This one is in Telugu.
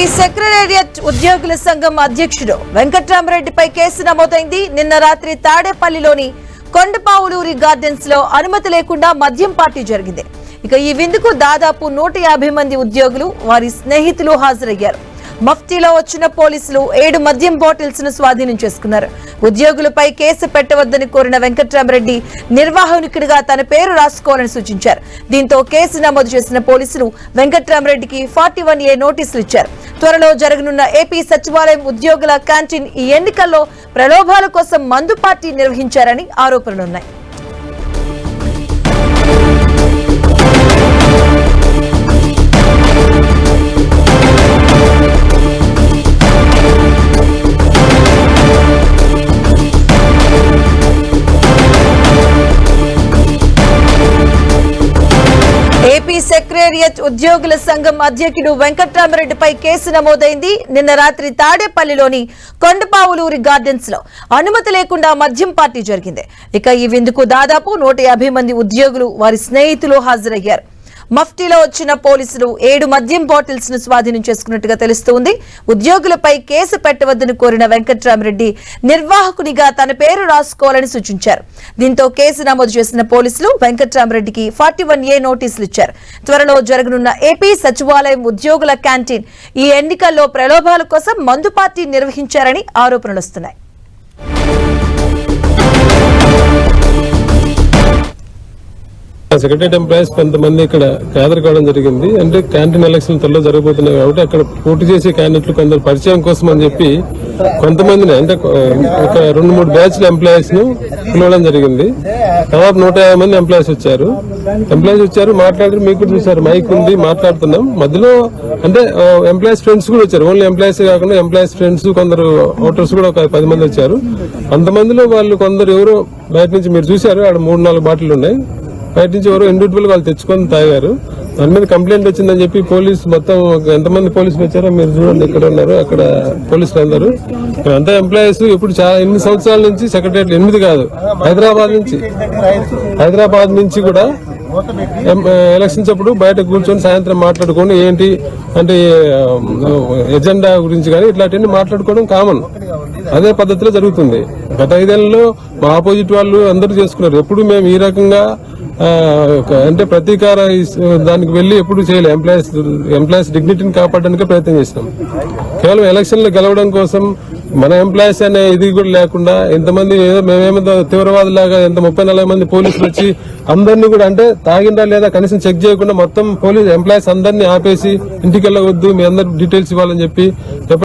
ఏపీ సెక్రటేరియట్ ఉద్యోగుల సంఘం అధ్యక్షుడు వెంకట్రామరెడ్డిపై కేసు నమోదైంది. నిన్న రాత్రి తాడేపల్లిలోని కొండపావులూరి గార్డెన్స్లో అనుమతి లేకుండా మద్యం పార్టీ జరిగింది. ఇక ఈ విందుకు దాదాపు నూట యాభై మంది ఉద్యోగులు వారి స్నేహితులు హాజరయ్యారు. మఫ్టీలో వచ్చిన పోలీసులు ఏడు మద్యం బాటిల్స్ను స్వాధీనం చేసుకున్నారు. ఉద్యోగులపై కేసు పెట్టవద్దని కోరిన వెంకట్రామరెడ్డి నిర్వాహకుడిగా తన పేరు రాసుకోవాలని సూచించారు. దీంతో కేసు నమోదు చేసిన పోలీసులు వెంకట్రామరెడ్డికి ఫార్టీ వన్ ఏ నోటీసులు ఇచ్చారు. త్వరలో జరగనున్న ఏపీ సచివాలయం ఉద్యోగుల క్యాంటీన్ ఈ ఎన్నికల్లో ప్రలోభాల కోసం మందు పార్టీ నిర్వహించారని ఆరోపణలున్నాయి. సెక్రేరియట్ సెక్రటేరియట్ ఉద్యోగుల సంఘం అధ్యక్షుడు వెంకట్రామరెడ్డిపై కేసు నమోదైంది. నిన్న రాత్రి తాడేపల్లిలోని కొండపావులూరి గార్డెన్స్లో అనుమతి లేకుండా మద్యం పార్టీ జరిగింది. ఇక ఈ విందుకు దాదాపు నూట యాభై మంది ఉద్యోగులు వారి స్నేహితులు హాజరయ్యారు. మఫ్టీలో వచ్చిన పోలీసులు ఏడు మద్యం బాటిల్స్ను స్వాధీనం చేసుకున్నట్టుగా తెలుస్తోంది. ఉద్యోగులపై కేసు పెట్టవద్దని కోరిన వెంకట్రామరెడ్డి నిర్వాహకునిగా తన పేరు రాసుకోవాలని సూచించారు. దీంతో కేసు నమోదు చేసిన పోలీసులు వెంకట్రామరెడ్డికి ఫార్టీ వన్ ఏ నోటీసులు ఇచ్చారు. త్వరలో జరగనున్న ఏపీ సచివాలయం ఉద్యోగుల క్యాంటీన్ ఈ ఎన్నికల్లో ప్రలోభాల కోసం మందు పార్టీ నిర్వహించారని ఆరోపణలు వస్తున్నాయి సెక్రటరీ ఎంప్లాయీస్ కొంతమంది ఇక్కడ గ్యాదర్ కావడం జరిగింది. అంటే క్యాంటీన్ ఎలక్షన్ త్వరలో జరగబోతున్నాయి కాబట్టి అక్కడ పోటీ చేసే క్యాండిడేట్లు కొందరు పరిచయం కోసం అని చెప్పి కొంతమందిని అంటే ఒక రెండు మూడు బ్యాచ్ల ఎంప్లాయీస్ను పిలవడం జరిగింది. దాదాపు నూట యాభై మంది ఎంప్లాయీస్ వచ్చారు. ఎంప్లాయీస్ వచ్చారు మాట్లాడారు మీకు కూడా చూసారు మైక్ ఉంది మాట్లాడుతున్నాం. మధ్యలో అంటే ఎంప్లాయీస్ ఫ్రెండ్స్ కూడా వచ్చారు. ఓన్లీ ఎంప్లాయీస్ కాకుండా ఎంప్లాయీస్ ఫ్రెండ్స్ కొందరు ఓటర్స్ కూడా ఒక పది మంది వచ్చారు. అంతమందిలో వాళ్ళు కొందరు ఎవరో బయట నుంచి మీరు చూసారు ఆడ మూడు నాలుగు బాటిల్ ఉన్నాయి. బయట నుంచి ఎవరో ఇండివిజువల్ వాళ్ళు తెచ్చుకొని తాగారు. దాని మీద కంప్లైంట్ వచ్చిందని చెప్పి పోలీసు మొత్తం ఒక ఎంతమంది పోలీసులు వచ్చారో మీరు చూడండి ఇక్కడ ఉన్నారు అక్కడ పోలీసులు అందరూ. అంతా ఎంప్లాయీస్ ఇప్పుడు చాలా ఎనిమిది సంవత్సరాల నుంచి సెక్రటరీ ఎనిమిది కాదు హైదరాబాద్ నుంచి. హైదరాబాద్ నుంచి కూడా ఎం- ఎలక్షన్స్ అప్పుడు బయట కూర్చొని సాయంత్రం మాట్లాడుకొని ఏంటి అంటే ఎజెండా గురించి కానీ ఇట్లాంటివన్నీ మాట్లాడుకోవడం కామన్ అదే పద్ధతిలో జరుగుతుంది. గత ఐదేళ్ళలో మా ఆపోజిట్ వాళ్ళు అందరూ చేసుకున్నారు. ఎప్పుడు మేము ఈ రకంగా అంటే ప్రతీకార దానికి వెళ్ళి ఎప్పుడు చేయలేదు ఎంప్లాయీస్ ఎంప్లాయీస్ డిగ్నిటీని కాపాడడానికే ప్రయత్నం చేసినాం. కేవలం ఎలక్షన్లు గెలవడం కోసం మన ఎంప్లాయీస్ అనే ఇది కూడా లేకుండా ఇంతమంది ఏదో మేమేమో తీవ్రవాదులాగా ఎంత ముప్పై నలభై మంది పోలీసులు వచ్చి అందరినీ కూడా అంటే తాగిందా లేదా కనీసం చెక్ చేయకుండా మొత్తం పోలీస్ ఎంప్లాయీస్ అందరినీ ఆపేసి ఇంటికి వెళ్ళవద్దు మీ అందరు డీటెయిల్స్ ఇవ్వాలని చెప్పి